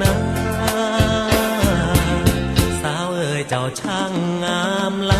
นา สาวเอ๋ยเจ้าช่างงามล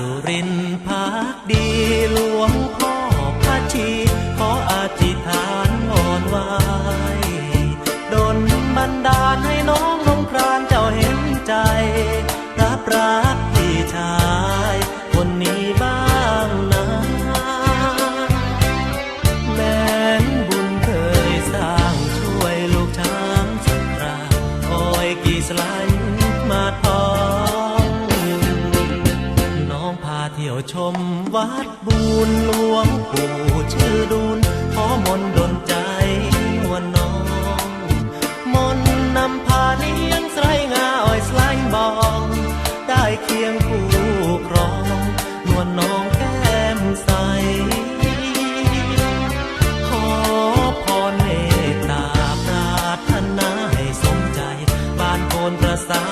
สุรินพักดีหลวงพ่อพระชีขออธิษฐานอ่อนไหวดนบันดาลให้น้องลงพรานเจ้าเห็นใจ รับรักพี่ชายคนนี้บ้างนะแม้นบุญเคยสร้างช่วยลูกช้างสัตราโอ้ยกี่สลัน มวัดบูนหลวงปู่ชื่อดูนขอมนต์ดนใจนวลน้อง มนต์นำพาเลี้ยงไสรงาอ้อยสลายบอง ได้เคียงคู่ครอง นวลน้องแก้มใส ขอพรเมตตาปรารถนาให้สมใจ บ้านโกนประสา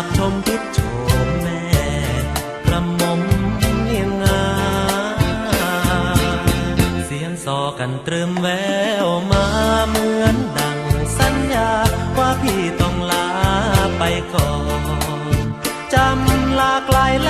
ากชมทิศโฉมแม่กระหม่อมเนียงงาเสียงซอกันตรึมแววมาเหมือนดังสัญญาว่าพี่ต้องลาไปก่อนจำลาไกลแล้ว